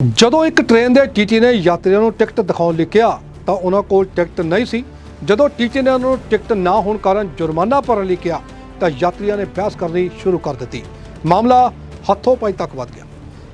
ਜਦੋਂ ਇੱਕ ਟ੍ਰੇਨ ਦੇ ਟੀਟੀ ਨੇ ਯਾਤਰੀਆਂ ਨੂੰ ਟਿਕਟ ਦਿਖਾਉਣ ਲਈ ਕਿਹਾ, ਤਾਂ ਉਹਨਾਂ ਕੋਲ ਟਿਕਟ ਨਹੀਂ ਸੀ। ਜਦੋਂ ਟੀਟੀ ਨੇ ਉਹਨਾਂ ਨੂੰ ਟਿਕਟ ਨਾ ਹੋਣ ਕਾਰਨ ਜੁਰਮਾਨਾ ਭਰਨ ਲਈ ਕਿਹਾ, ਤਾਂ ਯਾਤਰੀਆਂ ਨੇ ਬਹਿਸ ਕਰਨੀ ਸ਼ੁਰੂ ਕਰ ਦਿੱਤੀ। ਮਾਮਲਾ ਹੱਥੋਂ ਪਾਈ ਤੱਕ ਵੱਧ ਗਿਆ।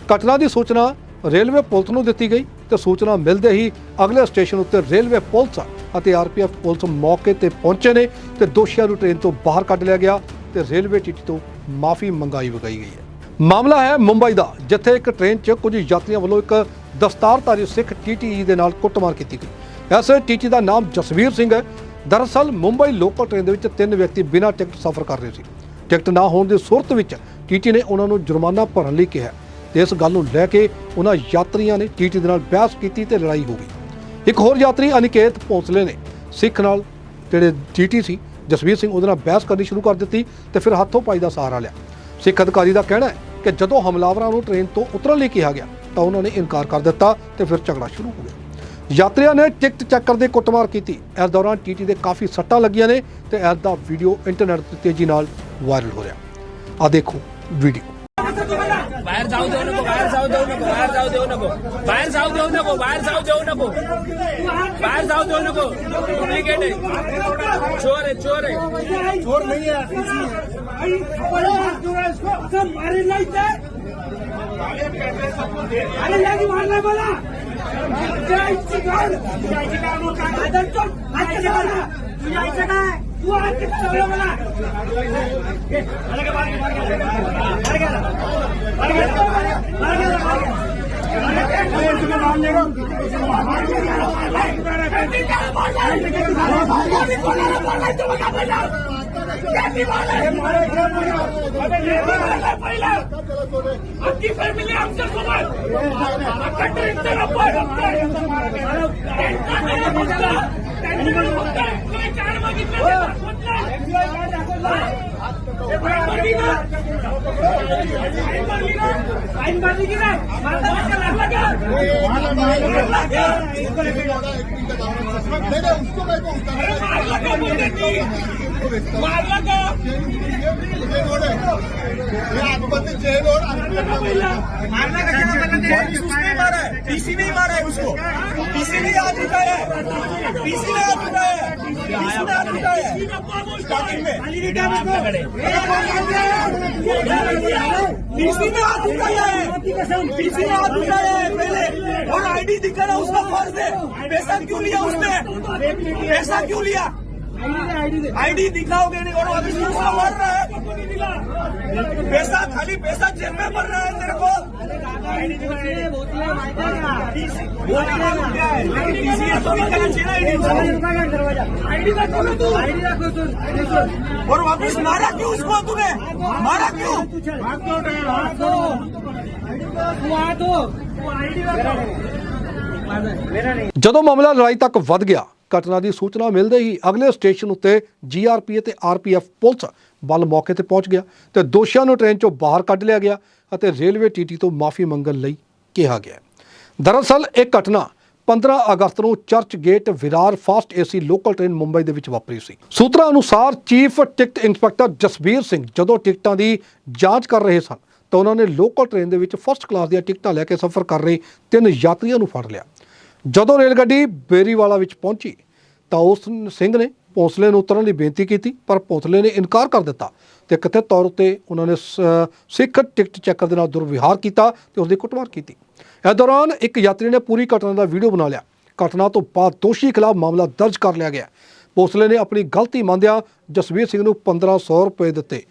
ਘਟਨਾ ਦੀ ਸੂਚਨਾ ਰੇਲਵੇ ਪੁਲਿਸ ਨੂੰ ਦਿੱਤੀ ਗਈ ਤੇ ਸੂਚਨਾ ਮਿਲਦੇ ਹੀ ਅਗਲੇ ਸਟੇਸ਼ਨ ਉੱਤੇ ਰੇਲਵੇ ਪੁਲਿਸ ਅਤੇ ਆਰਪੀਐਫ ਪੁਲਿਸ ਮੌਕੇ ਤੇ ਪਹੁੰਚੇ ਨੇ ਤੇ ਦੋਸ਼ੀਆਂ ਨੂੰ ਟ੍ਰੇਨ ਤੋਂ ਬਾਹਰ ਕੱਢ ਲਿਆ ਗਿਆ ਤੇ ਰੇਲਵੇ ਟੀਟੀ ਤੋਂ ਮਾਫੀ ਮੰਗਾਈ ਵਗਾਈ ਗਈ ਹੈ। ਮਾਮਲਾ ਹੈ ਮੁੰਬਈ ਦਾ, ਜਿੱਥੇ ਇੱਕ ਟ੍ਰੇਨ 'ਚ ਕੁਝ ਯਾਤਰੀਆਂ ਵੱਲੋਂ ਇੱਕ ਦਸਤਾਰਧਾਰੀ ਸਿੱਖ ਟੀਟੀ ਦੇ ਨਾਲ ਕੁੱਟਮਾਰ ਕੀਤੀ ਗਈ। ਇਸ ਟੀਟੀ ਦਾ ਨਾਮ ਜਸਵੀਰ ਸਿੰਘ ਹੈ। ਦਰਅਸਲ ਮੁੰਬਈ ਲੋਕਲ ਟ੍ਰੇਨ ਦੇ ਵਿੱਚ ਤਿੰਨ ਵਿਅਕਤੀ ਬਿਨਾਂ ਟਿਕਟ ਸਫ਼ਰ ਕਰ ਰਹੇ ਸੀ। ਟਿਕਟ ਨਾ ਹੋਣ ਦੀ ਸੂਰਤ ਵਿੱਚ ਟੀਟੀ ਨੇ ਉਹਨਾਂ ਨੂੰ ਜੁਰਮਾਨਾ ਭਰਨ ਲਈ ਕਿਹਾ ਤੇ ਇਸ ਗੱਲ ਨੂੰ ਲੈ ਕੇ ਉਹਨਾਂ ਯਾਤਰੀਆਂ ਨੇ ਟੀਟੀ ਦੇ ਨਾਲ ਬਹਿਸ ਕੀਤੀ ਤੇ ਲੜਾਈ ਹੋ ਗਈ। ਇੱਕ ਹੋਰ ਯਾਤਰੀ ਅਨਿਕੇਤ ਭੋਸਲੇ ਨੇ, ਸਿੱਖ ਨਾਲ ਜਿਹੜੇ ਟੀਟੀ ਸੀ, ਜਸਵੀਰ ਸਿੰਘ ਉਹਦੇ ਨਾਲ ਬਹਿਸ ਕਰਨੀ ਸ਼ੁਰੂ ਕਰ ਦਿੱਤੀ ਤੇ ਫਿਰ ਹੱਥੋਂ ਪਾਈ ਦਾ ਸਹਾਰਾ ਲਿਆ। ਸਿੱਖ ਅਧਿਕਾਰੀ ਦਾ ਕਹਿਣਾ ਹੈ ਕਿ ਜਦੋਂ ਹਮਲਾਵਰਾਂ ਨੂੰ ਟ੍ਰੇਨ ਤੋਂ ਉਤਰਨ ਲਈ ਕਿਹਾ ਗਿਆ, ਤਾਂ ਉਹਨਾਂ ਨੇ ਇਨਕਾਰ ਕਰ ਦਿੱਤਾ ਤੇ ਫਿਰ ਝਗੜਾ ਸ਼ੁਰੂ ਹੋ ਗਿਆ। ਯਾਤਰੀਆਂ ਨੇ ਟਿਕਟ ਚੈੱਕ ਕਰਦੇ ਕੁੱਟਮਾਰ ਕੀਤੀ। ਇਸ ਦੌਰਾਨ ਟੀਟੀ ਦੇ ਕਾਫੀ ਸੱਟਾਂ ਲੱਗੀਆਂ ਨੇ ਤੇ ਇਸ ਦਾ ਵੀਡੀਓ ਇੰਟਰਨੈਟ ਤੇ ਤੇਜ਼ੀ ਨਾਲ ਵਾਇਰਲ ਹੋ ਰਿਹਾ। ਆ ਦੇਖੋ ਵੀਡੀਓ। बाहेर जाऊ देऊ नको बाहेर जाऊ देऊ नको बाहेर जाऊ देऊ नको बाहेर जाऊ देऊ नको बाहेर जाऊ देऊ नको बाहेर जाऊ देऊ नको डुप्लिकेट आहे चोर आहे चोर आहे छोड़ नहीं है इसको मारे नहीं थे अरे यानी मारना बोला जय श्री राम आदर तो आज के बोला तू यायचं काय तू आज के बोला मला अलग बाहर बाहर गेला बाहर गेला बाहर गेला बाहर गेला तुम्हें नाम ले आपकी फॅमिली आमच्या सोबत कंट्रीचं रबर चार फाईन मारली की नाही मारता कशा लागला का लागला का उसको मेरे को अरे मारला का मोदींनी? मारला का जेल और मारला का उसने मारा है, पीसी नहीं मारा है उसको। पीसी नहीं हाथ उठाया है। पीसी ने हाथ उठाया है। पीसी ने हाथ उठाया है। स्टार्टिंग पीसी ने हाथ उठाया है। पीसी ने हाथ उठाया है पहले। और आईडी दिखाना उसका फ़र्ज़ है। पैसा क्यों लिया उसने? पैसा क्यों लिया? आईडी दिखाओगे नहीं और अभी मर रहा है। पैसा खाली पैसा जेब में भर रहा है। और वापस मारा क्यों उसको तूने मारा क्यों ਜਦੋਂ ਮਾਮਲਾ ਲੜਾਈ ਤੱਕ ਵੱਧ ਗਿਆ ਘਟਨਾ ਦੀ ਸੂਚਨਾ ਮਿਲਦੇ ਹੀ ਅਗਲੇ ਸਟੇਸ਼ਨ ਉੱਤੇ ਜੀਆਰਪੀ ਅਤੇ ਆਰਪੀਐਫ ਪੁਲਿਸ ਬਲ ਮੌਕੇ ਤੇ ਪਹੁੰਚ ਗਿਆ ਤੇ ਦੋਸ਼ੀਆਂ ਨੂੰ ਟ੍ਰੇਨ ਚੋਂ ਬਾਹਰ ਕੱਢ ਲਿਆ ਗਿਆ ਅਤੇ ਰੇਲਵੇ ਟੀਟੀ ਤੋਂ ਮਾਫੀ ਮੰਗਣ ਲਈ ਕਿਹਾ ਗਿਆ। ਦਰਅਸਲ ਇਹ ਘਟਨਾ 15 ਅਗਸਤ ਨੂੰ Churchgate Virar fast AC local train Mumbai ਦੇ ਵਿੱਚ ਵਾਪਰੀ ਸੀ। ਸੂਤਰਾਂ ਅਨੁਸਾਰ chief ticket inspector Jasbir Singh ਜਦੋਂ ਟਿਕਟਾਂ ਦੀ ਜਾਂਚ ਕਰ ਰਹੇ ਸਨ ਤਾਂ ਉਹਨਾਂ ਨੇ ਲੋਕਲ ਟ੍ਰੇਨ ਦੇ ਵਿੱਚ ਫਸਟ ਕਲਾਸ ਦੀਆਂ ਟਿਕਟਾਂ ਲੈ ਕੇ ਸਫ਼ਰ ਕਰ ਰਹੇ ਤਿੰਨ ਯਾਤਰੀਆਂ ਨੂੰ ਫੜ ਲਿਆ। ਜਦੋਂ ਰੇਲ ਗੱਡੀ ਬੇਰੀਵਾਲਾ ਵਿੱਚ ਪਹੁੰਚੀ ਤਾਂ ਉਸ ਸਿੰਘ ਨੇ ਭੋਸਲੇ ਨੂੰ ਉਤਰਨ ਦੀ ਬੇਨਤੀ ਕੀਤੀ, ਪਰ ਭੋਸਲੇ ਨੇ ਇਨਕਾਰ ਕਰ ਦਿੱਤਾ ਤੇ ਕਥਿਤ ਤੌਰ ਉੱਤੇ ਉਹਨਾਂ ਨੇ ਸ- ਸਿੱਖ ਟਿਕਟ ਚੈਕਰ ਦੇ ਨਾਲ ਦੁਰਵਿਹਾਰ ਕੀਤਾ ਤੇ ਉਸ ਦੀ ਕੁੱਟਮਾਰ ਕੀਤੀ। ਇਸ ਦੌਰਾਨ ਇੱਕ ਯਾਤਰੀ ਨੇ ਪੂਰੀ ਘਟਨਾ ਦਾ ਵੀਡੀਓ ਬਣਾ ਲਿਆ। ਘਟਨਾ ਤੋਂ ਬਾਅਦ ਦੋਸ਼ੀ ਖਿਲਾਫ ਮਾਮਲਾ ਦਰਜ ਕਰ ਲਿਆ ਗਿਆ। ਭੋਸਲੇ ਨੇ ਆਪਣੀ ਗਲਤੀ ਮੰਨਦਿਆਂ ਜਸਵੀਰ ਸਿੰਘ ਨੂੰ 1500 ਰੁਪਏ ਦਿੱਤੇ।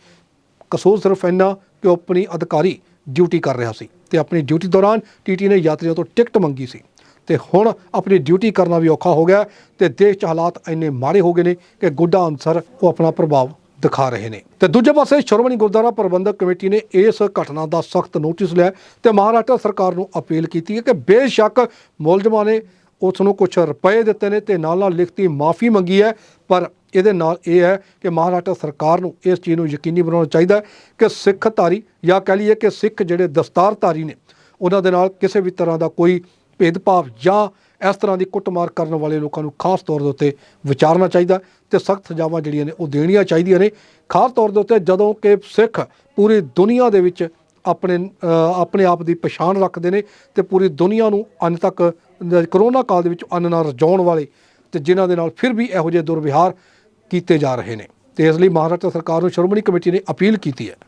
ਕਸੂਰ ਸਿਰਫ ਇੰਨਾ ਕਿ ਉਹ ਆਪਣੀ ਅਧਿਕਾਰੀ ਡਿਊਟੀ ਕਰ ਰਿਹਾ ਸੀ ਤੇ ਆਪਣੀ ਡਿਊਟੀ ਦੌਰਾਨ ਟੀਟੀ ਨੇ ਯਾਤਰੀਆਂ ਤੋਂ ਟਿਕਟ ਮੰਗੀ ਸੀ। ਤੇ ਹੁਣ ਆਪਣੀ ਡਿਊਟੀ ਕਰਨਾ ਵੀ ਔਖਾ ਹੋ ਗਿਆ ਤੇ ਦੇਸ਼ 'ਚ ਹਾਲਾਤ ਇੰਨੇ ਮਾੜੇ ਹੋ ਗਏ ਨੇ ਕਿ ਗੁੱਡਾ ਅਨਸਰ ਉਹ ਆਪਣਾ ਪ੍ਰਭਾਵ ਦਿਖਾ ਰਹੇ ਨੇ। ਤੇ ਦੂਜੇ ਪਾਸੇ ਸ਼੍ਰੋਮਣੀ ਗੁਰਦੁਆਰਾ ਪ੍ਰਬੰਧਕ ਕਮੇਟੀ ਨੇ ਇਸ ਘਟਨਾ ਦਾ ਸਖਤ ਨੋਟਿਸ ਲਿਆ ਤੇ ਮਹਾਰਾਸ਼ਟਰ ਸਰਕਾਰ ਨੂੰ ਅਪੀਲ ਕੀਤੀ ਹੈ ਕਿ ਬੇਸ਼ੱਕ ਮੁਲਜ਼ਮਾਂ ਨੇ ਉਸ ਨੂੰ ਕੁਝ ਰੁਪਏ ਦਿੱਤੇ ਨੇ ਤੇ ਨਾਲ ਨਾਲ ਲਿਖਤੀ ਮਾਫੀ ਮੰਗੀ ਹੈ, ਪਰ ਇਹਦੇ ਨਾਲ ਇਹ ਹੈ ਕਿ ਮਹਾਰਾਸ਼ਟਰ ਸਰਕਾਰ ਨੂੰ ਇਸ ਚੀਜ਼ ਨੂੰ ਯਕੀਨੀ ਬਣਾਉਣਾ ਚਾਹੀਦਾ ਹੈ ਕਿ ਸਿੱਖ ਧਾਰੀ ਜਾਂ ਕਹ ਲਈਏ ਕਿ ਸਿੱਖ ਜਿਹੜੇ ਦਸਤਾਰਧਾਰੀ ਨੇ, ਉਹਨਾਂ ਦੇ ਨਾਲ ਕਿਸੇ ਵੀ ਤਰ੍ਹਾਂ ਦਾ ਕੋਈ ਭੇਦਭਾਵ ਜਾਂ ਇਸ ਤਰ੍ਹਾਂ ਦੀ ਕੁੱਟਮਾਰ ਕਰਨ ਵਾਲੇ ਲੋਕਾਂ ਨੂੰ ਖਾਸ ਤੌਰ ਦੇ ਉੱਤੇ ਵਿਚਾਰਨਾ ਚਾਹੀਦਾ ਤੇ ਸਖਤ ਸਜ਼ਾਵਾਂ ਜਿਹੜੀਆਂ ਨੇ ਉਹ ਦੇਣੀਆਂ ਚਾਹੀਦੀਆਂ ਨੇ। ਖਾਸ ਤੌਰ ਦੇ ਉੱਤੇ ਜਦੋਂ ਕਿ ਸਿੱਖ ਪੂਰੀ ਦੁਨੀਆ ਦੇ ਵਿੱਚ ਆਪਣੇ ਆਪਣੇ ਆਪ ਦੀ ਪਛਾਣ ਰੱਖਦੇ ਨੇ ਤੇ ਪੂਰੀ ਦੁਨੀਆ ਨੂੰ ਅੰਨ ਤੱਕ ਕਰੋਨਾ ਕਾਲ ਦੇ ਵਿੱਚ ਅੰਨ ਨਾਲ ਰਜਾਉਣ ਵਾਲੇ ਤੇ ਜਿਨ੍ਹਾਂ ਦੇ ਨਾਲ ਫਿਰ ਵੀ ਇਹੋ ਜਿਹੇ ਦੁਰਵਿਹਾਰ ਕੀਤੇ ਜਾ ਰਹੇ ਨੇ। ਤੇ ਇਸ ਲਈ ਮਹਾਰਾਸ਼ਟਰ ਸਰਕਾਰ ਨੂੰ ਸ਼੍ਰੋਮਣੀ ਕਮੇਟੀ ਨੇ ਅਪੀਲ ਕੀਤੀ ਹੈ।